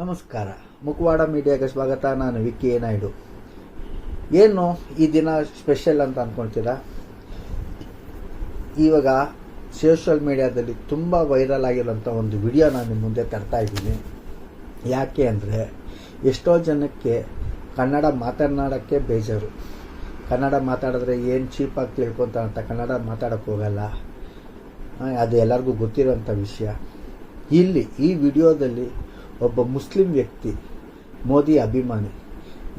ನಮಸ್ಕಾರ. ಮುಖವಾಡ ಮೀಡಿಯಾಗೆ ಸ್ವಾಗತ. ನಾನು ವಿಕ್ಕಿ ನಾಯ್ಡು ಏನು ಈ ದಿನ ಸ್ಪೆಷಲ್ ಅಂತ ಅನ್ಕೊಳ್ತೀರಾ? ಇವಾಗ ಸೋಷಿಯಲ್ ಮೀಡಿಯಾದಲ್ಲಿ ತುಂಬ ವೈರಲ್ ಆಗಿರೋಂಥ ಒಂದು ವಿಡಿಯೋ ನಾನು ನಿಮ್ಮ ಮುಂದೆ ತರ್ತಾ ಇದ್ದೀನಿ. ಯಾಕೆ ಅಂದರೆ ಎಷ್ಟೋ ಜನಕ್ಕೆ ಕನ್ನಡ ಮಾತನಾಡೋಕ್ಕೆ ಬೇಜಾರು. ಕನ್ನಡ ಮಾತಾಡಿದ್ರೆ ಏನು ಚೀಪಾಗಿ ತಿಳ್ಕೊತ ಅಂತ ಕನ್ನಡ ಮಾತಾಡೋಕ್ಕೆ ಹೋಗಲ್ಲ. ಅದು ಎಲ್ಲರಿಗೂ ಗೊತ್ತಿರೋಂಥ ವಿಷಯ. ಇಲ್ಲಿ ಈ ವಿಡಿಯೋದಲ್ಲಿ ಒಬ್ಬ ಮುಸ್ಲಿಂ ವ್ಯಕ್ತಿ, ಮೋದಿ ಅಭಿಮಾನಿ.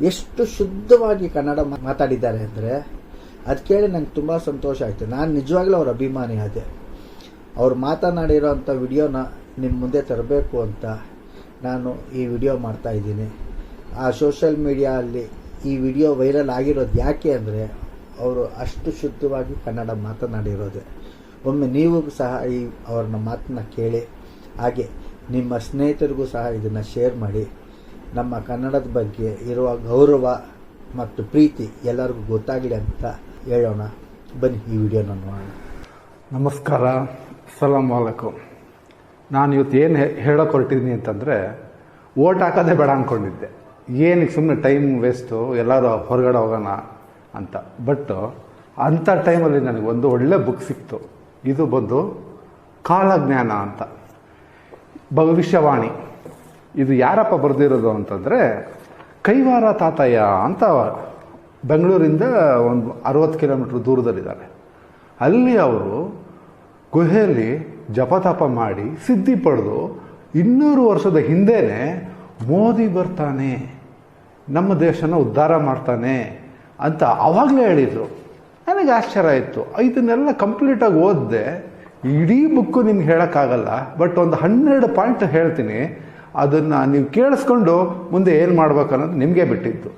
ಎಷ್ಟು ಶುದ್ಧವಾಗಿ ಕನ್ನಡ ಮಾತಾಡಿದ್ದಾರೆ ಅಂದರೆ ಅದು ಕೇಳಿ ನಂಗೆ ತುಂಬ ಸಂತೋಷ ಆಯಿತು. ನಾನು ನಿಜವಾಗ್ಲೂ ಅವ್ರ ಅಭಿಮಾನಿ ಅದೇ ಅವ್ರು ಮಾತನಾಡಿರೋಂಥ ವಿಡಿಯೋನ ನಿಮ್ಮ ಮುಂದೆ ತರಬೇಕು ಅಂತ ನಾನು ಈ ವಿಡಿಯೋ ಮಾಡ್ತಾ ಇದ್ದೀನಿ. ಆ ಸೋಷಲ್ ಮೀಡಿಯಲ್ಲಿ ಈ ವಿಡಿಯೋ ವೈರಲ್ ಆಗಿರೋದು ಯಾಕೆ ಅಂದರೆ ಅವರು ಅಷ್ಟು ಶುದ್ಧವಾಗಿ ಕನ್ನಡ ಮಾತನಾಡಿರೋದೆ. ಒಮ್ಮೆ ನೀವು ಸಹ ಈ ಅವ್ರನ್ನ ಮಾತನ್ನ ಕೇಳಿ, ಹಾಗೆ ನಿಮ್ಮ ಸ್ನೇಹಿತರಿಗೂ ಸಹ ಇದನ್ನು ಶೇರ್ ಮಾಡಿ. ನಮ್ಮ ಕನ್ನಡದ ಬಗ್ಗೆ ಇರುವ ಗೌರವ ಮತ್ತು ಪ್ರೀತಿ ಎಲ್ಲರಿಗೂ ಗೊತ್ತಾಗಲಿ ಅಂತ ಹೇಳೋಣ. ಬನ್ನಿ ಈ ವಿಡಿಯೋನ ನೋಡೋಣ. ನಮಸ್ಕಾರ. ಸಲಾಂ ವಾಲಕುಮ್ ನಾನು ಇವತ್ತು ಏನು ಹೇಳೋಕೆ ಹೊರಟಿದ್ದೀನಿ ಅಂತಂದರೆ, ಓಟ್ ಹಾಕೋದೇ ಬೇಡ ಅಂದ್ಕೊಂಡಿದ್ದೆ ಏನಕ್ಕೆ ಸುಮ್ಮನೆ ಟೈಮ್ ವೇಸ್ಟು ಎಲ್ಲರೂ ಹೊರಗಡೆ ಹೋಗೋಣ ಅಂತ. ಬಟ್ ಅಂಥ ಟೈಮಲ್ಲಿ ನನಗೆ ಒಂದು ಒಳ್ಳೆ ಬುಕ್ ಸಿಕ್ತು. ಇದು ಬಂದು ಕಾಲಜ್ಞಾನ ಅಂತ. ಭವಿಷ್ಯವಾಣಿ. ಇದು ಯಾರಪ್ಪ ಬರೆದಿರೋದು ಅಂತಂದರೆ, ಕೈವಾರ ತಾತಯ್ಯ ಅಂತ ಬೆಂಗಳೂರಿಂದ ಒಂದು ಅರವತ್ತು ಕಿಲೋಮೀಟ್ರ್ ದೂರದಲ್ಲಿದ್ದಾರೆ ಅಲ್ಲಿ ಅವರು ಗುಹೆಯಲ್ಲಿ ಜಪತಪ ಮಾಡಿ ಸಿದ್ಧಿ ಪಡೆದು ಇನ್ನೂರು ವರ್ಷದ ಹಿಂದೆಯೇ ಮೋದಿ ಬರ್ತಾನೆ, ನಮ್ಮ ದೇಶನ ಉದ್ಧಾರ ಮಾಡ್ತಾನೆ ಅಂತ ಆವಾಗಲೇ ಹೇಳಿದರು. ನನಗೆ ಆಶ್ಚರ್ಯ ಆಯಿತು. ಇದನ್ನೆಲ್ಲ ಕಂಪ್ಲೀಟಾಗಿ ಓದಿದೆ. ಇಡೀ ಬುಕ್ಕು ನಿಮ್ಗೆ ಹೇಳೋಕ್ಕಾಗಲ್ಲ ಬಟ್ ಒಂದು ಹನ್ನೆರಡು ಪಾಯಿಂಟ್ ಹೇಳ್ತೀನಿ. ಅದನ್ನು ನೀವು ಕೇಳಿಸ್ಕೊಂಡು ಮುಂದೆ ಏನು ಮಾಡ್ಬೇಕು ಅನ್ನೋದು ನಿಮಗೆ ಬಿಟ್ಟಿದ್ದು.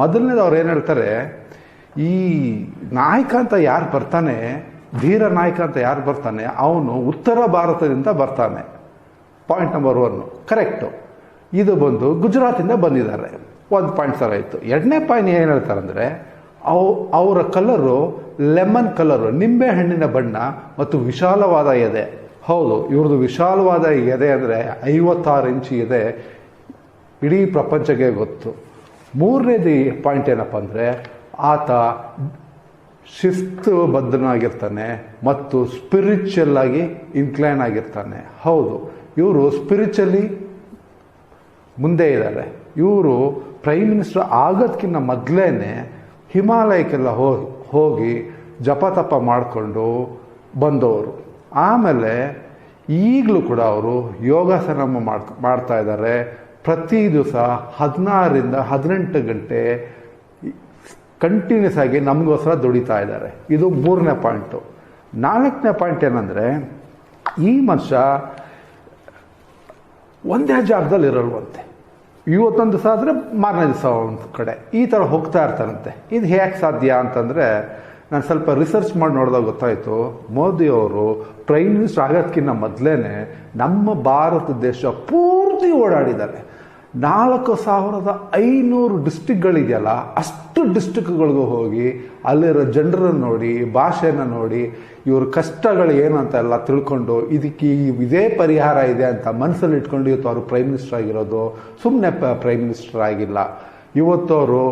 ಮೊದಲನೇದು ಅವ್ರು ಏನು ಹೇಳ್ತಾರೆ, ಈ ನಾಯಕ ಅಂತ ಯಾರು ಬರ್ತಾನೆ, ಧೀರ ನಾಯಕ ಅಂತ ಯಾರು ಬರ್ತಾನೆ, ಅವನು ಉತ್ತರ ಭಾರತದಿಂದ ಬರ್ತಾನೆ. ಪಾಯಿಂಟ್ ನಂಬರ್ ಒನ್ನು ಕರೆಕ್ಟು ಇದು ಬಂದು ಗುಜರಾತಿಂದ ಬಂದಿದ್ದಾರೆ. ಒಂದು ಪಾಯಿಂಟ್ ಸರ್ ಆಯಿತು. ಎರಡನೇ ಪಾಯಿಂಟ್ ಏನು ಹೇಳ್ತಾರೆ ಅಂದರೆ ಅವು ಅವರ ಕಲರು ಲೆಮನ್ ಕಲರು, ನಿಂಬೆ ಹಣ್ಣಿನ ಬಣ್ಣ ಮತ್ತು ವಿಶಾಲವಾದ ಎದೆ. ಹೌದು, ಇವ್ರದ್ದು ವಿಶಾಲವಾದ ಎದೆ ಅಂದರೆ ಐವತ್ತಾರು ಇಂಚು ಎದೆ ಇಡೀ ಪ್ರಪಂಚಕ್ಕೆ ಗೊತ್ತು. ಮೂರನೇದು ಪಾಯಿಂಟ್ ಏನಪ್ಪ ಅಂದರೆ, ಆತ ಶಿಸ್ತು ಬದ್ಧನಾಗಿರ್ತಾನೆ ಮತ್ತು ಸ್ಪಿರಿಚುವಲ್ ಆಗಿ ಇನ್ಕ್ಲೈನ್ ಆಗಿರ್ತಾನೆ. ಹೌದು, ಇವರು ಸ್ಪಿರಿಚುವಲಿ ಮುಂದೆ ಇದ್ದಾರೆ. ಇವರು ಪ್ರೈಮ್ ಮಿನಿಸ್ಟರ್ ಆಗೋದಕ್ಕಿಂತ ಮೊದಲೇ ಹಿಮಾಲಯಕ್ಕೆಲ್ಲ ಹೋಗಿ ಹೋಗಿ ಜಪತಪ ಮಾಡಿಕೊಂಡು ಬಂದವರು. ಆಮೇಲೆ ಈಗಲೂ ಕೂಡ ಅವರು ಯೋಗಾಸನ ಮಾಡ್ತಾ ಮಾಡ್ತಾ ಇದ್ದಾರೆ. ಪ್ರತಿ ದಿವಸ ಹದಿನಾರರಿಂದ ಹದಿನೆಂಟು ಗಂಟೆ ಕಂಟಿನ್ಯೂಸ್ ಆಗಿ ನಮಗೋಸ್ಕರ ದುಡಿತಾ ಇದ್ದಾರೆ. ಇದು ಮೂರನೇ ಪಾಯಿಂಟು. ನಾಲ್ಕನೇ ಪಾಯಿಂಟ್ ಏನಂದರೆ, ಈ ಮನುಷ್ಯ ಒಂದೇ ಜಾಗದಲ್ಲಿ ಇರಲ್ವಂತೆ. ಇವತ್ತೊಂದು ದಿವಸ ಆದರೆ ಮಾರನೇ ದಿವಸ ಒಂದು ಕಡೆ. ಈ ಥರ ಹೋಗ್ತಾ ಇರ್ತಾರಂತೆ. ಇದು ಹೇಗೆ ಸಾಧ್ಯ ಅಂತಂದರೆ ನಾನು ಸ್ವಲ್ಪ ರಿಸರ್ಚ್ ಮಾಡಿ ನೋಡಿದಾಗ ಗೊತ್ತಾಯಿತು. ಮೋದಿಯವರು ಪ್ರೈಮ್ ಮಿನಿಸ್ಟರ್ ಆಗೋದಕ್ಕಿಂತ ಮೊದಲೇ ನಮ್ಮ ಭಾರತ ದೇಶ ಪೂರ್ತಿ ಓಡಾಡಿದ್ದಾರೆ. ನಾಲ್ಕು ಸಾವಿರದ ಐನೂರು ಡಿಸ್ಟಿಕ್ಗಳಿದೆಯಲ್ಲ ಅಷ್ಟು ಡಿಸ್ಟಿಕ್ಗಳಿಗೂ ಹೋಗಿ ಅಲ್ಲಿರೋ ಜನರನ್ನು ನೋಡಿ ಭಾಷೆನ ನೋಡಿ, ಇವ್ರ ಕಷ್ಟಗಳು ಏನು ಅಂತ ಎಲ್ಲ ತಿಳ್ಕೊಂಡು, ಇದಕ್ಕೆ ಇದೇ ಪರಿಹಾರ ಇದೆ ಅಂತ ಮನಸ್ಸಲ್ಲಿ ಇಟ್ಕೊಂಡು ಇವತ್ತು ಅವರು ಪ್ರೈಮ್ ಮಿನಿಸ್ಟರ್ ಆಗಿರೋದು. ಸುಮ್ಮನೆ ಪ್ರೈಮ್ ಮಿನಿಸ್ಟರ್ ಆಗಿಲ್ಲ. ಇವತ್ತು ಅವರು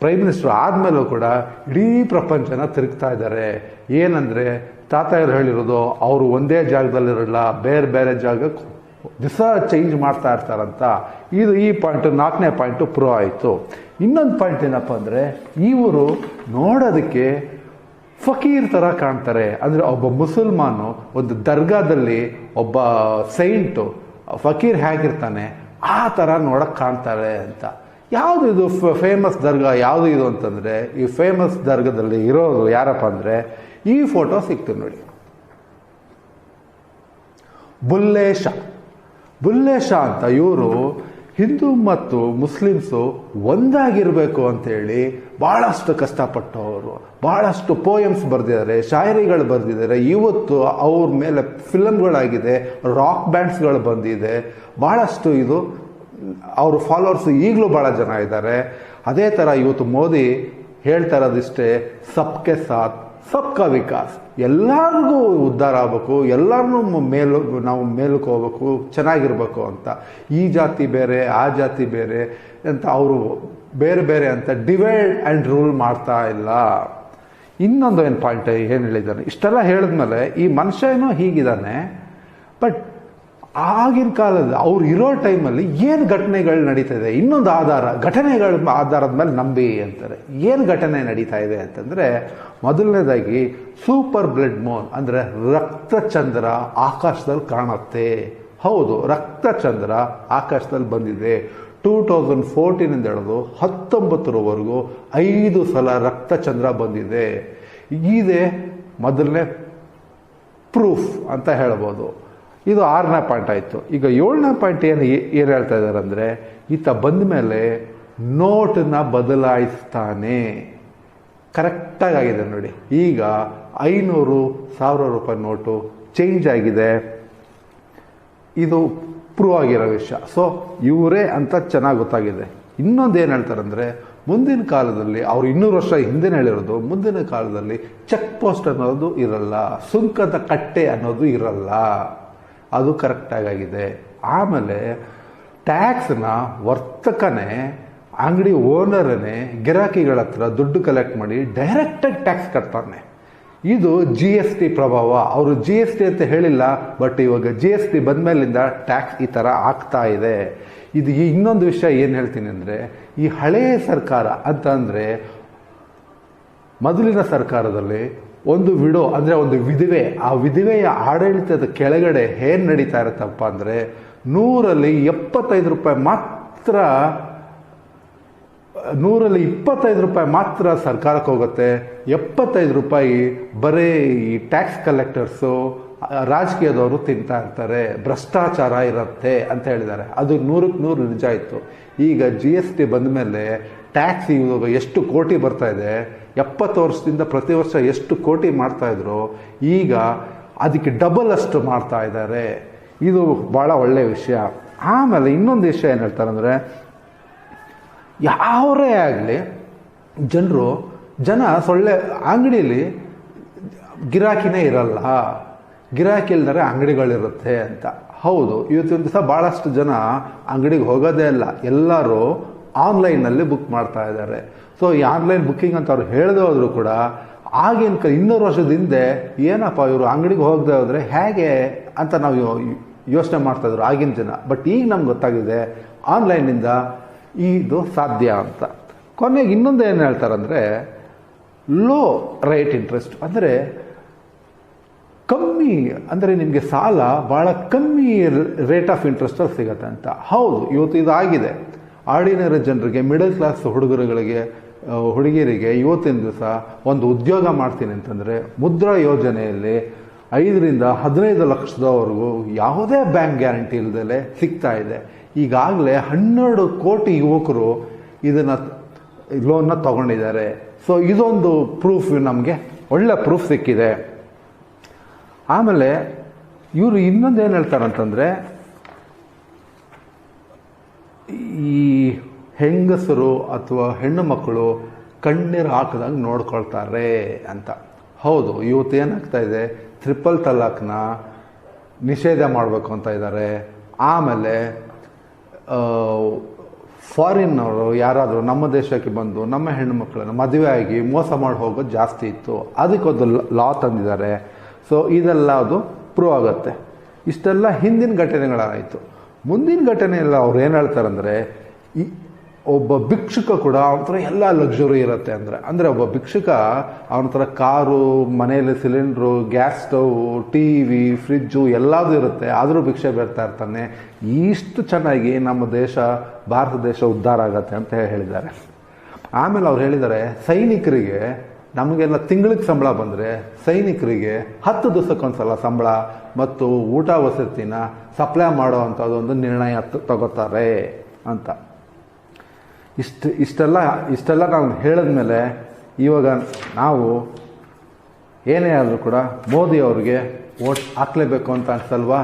ಪ್ರೈಮ್ ಮಿನಿಸ್ಟರ್ ಆದಮೇಲೂ ಕೂಡ ಇಡೀ ಪ್ರಪಂಚನ ತಿರುಗ್ತಾ ಇದ್ದಾರೆ. ಏನಂದರೆ, ತಾತ ಹೇಳಿರೋದು, ಅವರು ಒಂದೇ ಜಾಗದಲ್ಲಿರಲ್ಲ, ಬೇರೆ ಬೇರೆ ಜಾಗಕ್ಕೆ ದಿವಸ ಚೇಂಜ್ ಮಾಡ್ತಾ ಇರ್ತಾರಂತ. ಇದು ಈ ಪಾಯಿಂಟು ನಾಲ್ಕನೇ ಪಾಯಿಂಟು ಪ್ರೂವ್ ಆಯಿತು. ಇನ್ನೊಂದು ಪಾಯಿಂಟ್ ಏನಪ್ಪ ಅಂದರೆ, ಇವರು ನೋಡೋದಕ್ಕೆ ಫಕೀರ್ ಥರ ಕಾಣ್ತಾರೆ. ಅಂದರೆ ಒಬ್ಬ ಮುಸಲ್ಮಾನು, ಒಂದು ದರ್ಗಾದಲ್ಲಿ ಒಬ್ಬ ಸೈಂಟು ಫಕೀರ್ ಹೇಗಿರ್ತಾನೆ, ಆ ಥರ ನೋಡೋಕ್ಕೆ ಕಾಣ್ತಾರೆ ಅಂತ. ಯಾವುದು ಇದು ಫೇಮಸ್ ದರ್ಗಾ, ಯಾವುದು ಇದು ಅಂತಂದರೆ, ಈ ಫೇಮಸ್ ದರ್ಗಾದಲ್ಲಿ ಇರೋದು ಯಾರಪ್ಪ ಅಂದರೆ, ಈ ಫೋಟೋ ಸಿಕ್ತು ನೋಡಿ. ಬುಲ್ಲೇಶ. ಬುಲ್ಲೇಶ ಅಂತ ಇವರು ಹಿಂದೂ ಮತ್ತು ಮುಸ್ಲಿಮ್ಸು ಒಂದಾಗಿರಬೇಕು ಅಂತೇಳಿ ಭಾಳಷ್ಟು ಕಷ್ಟಪಟ್ಟವರು. ಭಾಳಷ್ಟು ಪೋಯಮ್ಸ್ ಬರೆದಿದ್ದಾರೆ, ಶಾಯರಿಗಳು ಬರೆದಿದ್ದಾರೆ. ಇವತ್ತು ಅವ್ರ ಮೇಲೆ ಫಿಲಮ್ಗಳಾಗಿದೆ ರಾಕ್ ಬ್ಯಾಂಡ್ಸ್ಗಳು ಬಂದಿದೆ. ಭಾಳಷ್ಟು ಇದು, ಅವ್ರ ಫಾಲೋವರ್ಸ್ ಈಗಲೂ ಭಾಳ ಜನ ಇದ್ದಾರೆ. ಅದೇ ಥರ ಇವತ್ತು ಮೋದಿ ಹೇಳ್ತಾ ಇರೋದಿಷ್ಟೇ, ಸಬ್ಕೆ ಸಾಥ್ ಸಬ್ಕಾ ವಿಕಾಸ್. ಎಲ್ಲರಿಗೂ ಉದ್ಧಾರ ಆಗಬೇಕು ಎಲ್ಲರನ್ನೂ ಮೇಲು ನಾವು ಮೇಲಕ್ಕೆ ಹೋಗ್ಬೇಕು, ಚೆನ್ನಾಗಿರ್ಬೇಕು ಅಂತ. ಈ ಜಾತಿ ಬೇರೆ, ಆ ಜಾತಿ ಬೇರೆ ಅಂತ ಅವರು ಬೇರೆ ಬೇರೆ ಅಂತ ಡಿವೈಡ್ ಆ್ಯಂಡ್ ರೂಲ್ ಮಾಡ್ತಾ ಇಲ್ಲ. ಇನ್ನೊಂದು ಏನು ಪಾಯಿಂಟ್ ಏನು ಹೇಳಿದ್ದಾನೆ? ಇಷ್ಟೆಲ್ಲ ಹೇಳಿದ್ಮೇಲೆ ಈ ಮನುಷ್ಯ ಏನೋ ಹೀಗಿದ್ದಾನೆ, ಬಟ್ ಆಗಿನ ಕಾಲದ ಅವ್ರು ಇರೋ ಟೈಮಲ್ಲಿ ಏನು ಘಟನೆಗಳು ನಡೀತಾ ಇದೆ ಇನ್ನೊಂದು ಆಧಾರ, ಘಟನೆಗಳ ಆಧಾರದ ಮೇಲೆ ನಂಬಿ ಅಂತಾರೆ. ಏನು ಘಟನೆ ನಡೀತಾ ಇದೆ ಅಂತಂದರೆ, ಮೊದಲನೇದಾಗಿ ಸೂಪರ್ ಬ್ಲಡ್ ಮೂನ್ ಅಂದರೆ ರಕ್ತಚಂದ್ರ ಆಕಾಶದಲ್ಲಿ ಕಾಣುತ್ತೆ. ಹೌದು, ರಕ್ತಚಂದ್ರ ಆಕಾಶದಲ್ಲಿ ಬಂದಿದೆ. ಟೂ ತೌಸಂಡ್ ಫೋರ್ಟೀನಿಂದ ಹಿಡಿದು ಹತ್ತೊಂಬತ್ತರವರೆಗೂ ಐದು ಸಲ ರಕ್ತಚಂದ್ರ ಬಂದಿದೆ. ಇದೇ ಮೊದಲನೇ ಪ್ರೂಫ್ ಅಂತ ಹೇಳ್ಬೋದು. ಇದು ಆರನೇ ಪಾಯಿಂಟ್ ಆಯಿತು. ಈಗ ಏಳನೇ ಪಾಯಿಂಟ್ ಏನು ಏನು ಹೇಳ್ತಾ ಇದ್ದಾರೆ ಅಂದರೆ, ಈತ ಬಂದ ಮೇಲೆ ನೋಟನ್ನ ಬದಲಾಯಿಸ್ತಾನೆ. ಕರೆಕ್ಟಾಗಿ ಆಗಿದೆ ನೋಡಿ. ಈಗ ಐನೂರು ಸಾವಿರ ರೂಪಾಯಿ ನೋಟು ಚೇಂಜ್ ಆಗಿದೆ. ಇದು ಪ್ರೂವ್ ಆಗಿರೋ ವಿಷಯ. ಸೊ ಇವರೇ ಅಂತ ಚೆನ್ನಾಗಿ ಗೊತ್ತಾಗಿದೆ. ಇನ್ನೊಂದು ಏನು ಹೇಳ್ತಾರೆ ಅಂದರೆ, ಮುಂದಿನ ಕಾಲದಲ್ಲಿ ಅವರು ಇನ್ನೂರು ವರ್ಷ ಹಿಂದೆ ಹೇಳಿರೋದು, ಮುಂದಿನ ಕಾಲದಲ್ಲಿ ಚೆಕ್ ಪೋಸ್ಟ್ ಅನ್ನೋದು ಇರಲ್ಲ. ಸುಂಕದ ಕಟ್ಟೆ ಅನ್ನೋದು ಇರಲ್ಲ. ಅದು ಕರೆಕ್ಟಾಗಿ ಆಗಿದೆ ಆಮೇಲೆ ಟ್ಯಾಕ್ಸ್ನ ವರ್ತಕನೇ, ಅಂಗಡಿ ಓನರನೇ ಗಿರಾಕಿಗಳ ಹತ್ರ ದುಡ್ಡು ಕಲೆಕ್ಟ್ ಮಾಡಿ ಡೈರೆಕ್ಟಾಗಿ ಟ್ಯಾಕ್ಸ್ ಕಟ್ತಾನೆ. ಇದು ಜಿ ಎಸ್ ಟಿ ಪ್ರಭಾವ. ಅವರು ಜಿ ಎಸ್ ಟಿ ಅಂತ ಹೇಳಿಲ್ಲ ಬಟ್ ಇವಾಗ ಜಿ ಎಸ್ ಟಿ ಬಂದ ಮೇಲಿಂದ ಟ್ಯಾಕ್ಸ್ ಈ ಥರ ಆಗ್ತಾ ಇದೆ. ಇದು ಇನ್ನೊಂದು ವಿಷಯ ಏನು ಹೇಳ್ತೀನಿ ಅಂದರೆ, ಈ ಹಳೆಯ ಸರ್ಕಾರ ಅಂತ ಅಂದರೆ, ಮೊದಲಿನ ಸರ್ಕಾರದಲ್ಲಿ ಒಂದು ವಿಡೋ, ಅಂದರೆ ಒಂದು ವಿಧವೆ, ಆ ವಿಧವೆಯ ಆಡಳಿತದ ಕೆಳಗಡೆ ಏನು ನಡೀತಾ ಇರುತ್ತಪ್ಪ ಅಂದರೆ ನೂರಲ್ಲಿ ಎಪ್ಪತ್ತೈದು ರೂಪಾಯಿ ಮಾತ್ರ, ನೂರಲ್ಲಿ ಇಪ್ಪತ್ತೈದು ರೂಪಾಯಿ ಮಾತ್ರ ಸರ್ಕಾರಕ್ಕೆ ಹೋಗುತ್ತೆ. ಎಪ್ಪತ್ತೈದು ರೂಪಾಯಿ ಬರೀ ಈ ಟ್ಯಾಕ್ಸ್ ಕಲೆಕ್ಟರ್ಸು ರಾಜಕೀಯದವರು ತಿಂತಾ ಇರ್ತಾರೆ, ಭ್ರಷ್ಟಾಚಾರ ಇರುತ್ತೆ ಅಂತ ಹೇಳಿದ್ದಾರೆ. ಅದು ನೂರಕ್ಕೆ ನೂರು ನಿಜ ಇತ್ತು. ಈಗ ಜಿ ಎಸ್ ಟಿ ಬಂದ ಮೇಲೆ ಟ್ಯಾಕ್ಸ್ ಇವಾಗ ಎಷ್ಟು ಕೋಟಿ ಬರ್ತಾ ಇದೆ, ಎಪ್ಪತ್ತು ವರ್ಷದಿಂದ ಪ್ರತಿ ವರ್ಷ ಎಷ್ಟು ಕೋಟಿ ಮಾಡ್ತಾ ಇದ್ರು, ಈಗ ಅದಕ್ಕೆ ಡಬಲ್ ಅಷ್ಟು ಮಾಡ್ತಾ ಇದ್ದಾರೆ. ಇದು ಭಾಳ ಒಳ್ಳೆಯ ವಿಷಯ. ಆಮೇಲೆ ಇನ್ನೊಂದು ವಿಷಯ ಏನು ಹೇಳ್ತಾರೆ ಅಂದರೆ, ಯಾವರೇ ಆಗಲಿ ಜನರು ಜನ ಸೊಳ್ಳೆ ಅಂಗಡಿಯಲ್ಲಿ ಗಿರಾಕಿನೇ ಇರಲ್ಲ. ಗಿರಾಕಿ ಇಲ್ದರೆ ಅಂಗಡಿಗಳಿರುತ್ತೆ ಅಂತ. ಹೌದು, ಇವತ್ತಿನ ದಿವಸ ಭಾಳಷ್ಟು ಜನ ಅಂಗಡಿಗೆ ಹೋಗೋದೇ ಇಲ್ಲ. ಎಲ್ಲರೂ ಆನ್ಲೈನಲ್ಲಿ ಬುಕ್ ಮಾಡ್ತಾ ಇದ್ದಾರೆ. ಸೊ ಈ ಆನ್ಲೈನ್ ಬುಕ್ಕಿಂಗ್ ಅಂತ ಅವ್ರು ಹೇಳದೆ ಹೋದರೂ ಕೂಡ ಆಗಿನ ಕ, ಇನ್ನೂರು ವರ್ಷದ ಹಿಂದೆ ಏನಪ್ಪ ಇವರು ಅಂಗಡಿಗೆ ಹೋಗದೆ ಹೋದರೆ ಹೇಗೆ ಅಂತ ನಾವು ಯೋಚನೆ ಮಾಡ್ತಾಯಿದ್ರು ಆಗಿನ ಜನ ಬಟ್ ಈಗ ನಮ್ಗೆ ಗೊತ್ತಾಗಿದೆ, ಆನ್ಲೈನಿಂದ ಇದು ಸಾಧ್ಯ ಅಂತ. ಕೊನೆಗೆ ಇನ್ನೊಂದು ಏನು ಹೇಳ್ತಾರಂದರೆ ಲೋ ರೇಟ್ ಇಂಟ್ರೆಸ್ಟ್ ಅಂದರೆ ಕಮ್ಮಿ ಅಂದರೆ ನಿಮಗೆ ಸಾಲ ಭಾಳ ಕಮ್ಮಿ ರೇಟ್ ಆಫ್ ಇಂಟ್ರೆಸ್ಟಲ್ಲಿ ಸಿಗತ್ತೆ ಅಂತ. ಹೌದು, ಇವತ್ತು ಇದಾಗಿದೆ. ಆರ್ಡಿನರಿ ಜನರಿಗೆ ಮಿಡಲ್ ಕ್ಲಾಸ್ ಹುಡುಗರುಗಳಿಗೆ ಹುಡುಗಿಯರಿಗೆ ಇವತ್ತಿನ ದಿವಸ ಒಂದು ಉದ್ಯೋಗ ಮಾಡ್ತೀನಿ ಅಂತಂದರೆ ಮುದ್ರಾ ಯೋಜನೆಯಲ್ಲಿ ಐದರಿಂದ ಹದಿನೈದು ಲಕ್ಷದವರೆಗೂ ಯಾವುದೇ ಬ್ಯಾಂಕ್ ಗ್ಯಾರಂಟಿ ಇಲ್ಲದೇ ಸಿಗ್ತಾ ಇದೆ. ಈಗಾಗಲೇ ಹನ್ನೆರಡು ಕೋಟಿ ಯುವಕರು ಇದನ್ನು ಲೋನ್ನ ತಗೊಂಡಿದ್ದಾರೆ. ಸೊ ಇದೊಂದು ಪ್ರೂಫ್ ನಮಗೆ, ಒಳ್ಳೆ ಪ್ರೂಫ್ ಸಿಕ್ಕಿದೆ. ಆಮೇಲೆ ಇವರು ಇನ್ನೊಂದು ಏನು ಹೇಳ್ತಾರಂತಂದರೆ, ಈ ಹೆಂಗಸರು ಅಥವಾ ಹೆಣ್ಣು ಮಕ್ಕಳು ಕಣ್ಣೀರು ಹಾಕಿದಂಗೆ ನೋಡ್ಕೊಳ್ತಾರೆ ಅಂತ. ಹೌದು, ಇವತ್ತು ಏನಾಗ್ತಾ ಇದೆ, ತ್ರಿಪಲ್ ತಲಾಕ್ನ ನಿಷೇಧ ಮಾಡಬೇಕು ಅಂತ ಇದ್ದಾರೆ ಆಮೇಲೆ ಫಾರಿನ್ನವರು ಯಾರಾದರೂ ನಮ್ಮ ದೇಶಕ್ಕೆ ಬಂದು, ನಮ್ಮ ಹೆಣ್ಣು ಮಕ್ಕಳನ್ನು ಮದುವೆ ಆಗಿ ಮೋಸ ಮಾಡಿ ಹೋಗೋದು ಜಾಸ್ತಿ ಇತ್ತು. ಅದಕ್ಕೊಂದು ಲಾ ತಂದಿದ್ದಾರೆ. ಸೊ ಇದೆಲ್ಲ ಅದು ಪ್ರೂವ್ ಆಗುತ್ತೆ. ಇಷ್ಟೆಲ್ಲ ಹಿಂದಿನ ಘಟನೆಗಳಾಯಿತು. ಮುಂದಿನ ಘಟನೆ ಎಲ್ಲ ಅವ್ರು ಏನು ಹೇಳ್ತಾರಂದರೆ, ಈ ಒಬ್ಬ ಭಿಕ್ಷುಕ ಕೂಡ ಅವನ ಥರ ಎಲ್ಲ ಲಕ್ಸುರಿ ಇರುತ್ತೆ ಅಂದರೆ. ಅಂದರೆ ಒಬ್ಬ ಭಿಕ್ಷುಕ ಅವನ ಥರ ಕಾರು, ಮನೆಯಲ್ಲಿ cylinder gas stove T V fridge ಎಲ್ಲದೂ ಇರುತ್ತೆ. ಆದರೂ ಭಿಕ್ಷೆ ಬೇರ್ತಾ ಇರ್ತಾನೆ. ಇಷ್ಟು ಚೆನ್ನಾಗಿ ನಮ್ಮ ದೇಶ, ಭಾರತ ದೇಶ ಉದ್ಧಾರ ಆಗತ್ತೆ ಅಂತ ಹೇಳಿದ್ದಾರೆ. ಆಮೇಲೆ ಅವ್ರು ಹೇಳಿದ್ದಾರೆ, ಸೈನಿಕರಿಗೆ ನಮಗೆಲ್ಲ ತಿಂಗಳಿಗೆ ಸಂಬಳ ಬಂದರೆ ಸೈನಿಕರಿಗೆ ಹತ್ತು ದಿವಸಕ್ಕೊಂದ್ಸಲ ಸಂಬಳ ಮತ್ತು ಊಟ ವಸತಿನ ಸಪ್ಲೈ ಮಾಡೋ ಅಂಥದ್ದೊಂದು ನಿರ್ಣಯ ತಗೋತಾರೆ ಅಂತ. ಇಷ್ಟು, ಇಷ್ಟೆಲ್ಲ ಇಷ್ಟೆಲ್ಲ ನಾವು ಹೇಳಿದ್ಮೇಲೆ ಇವಾಗ ನಾವು ಏನೇ ಆದರೂ ಕೂಡ ಮೋದಿ ಅವ್ರಿಗೆ ವೋಟ್ ಹಾಕ್ಲೇಬೇಕು ಅಂತ ಅನ್ಸಲ್ವಾ?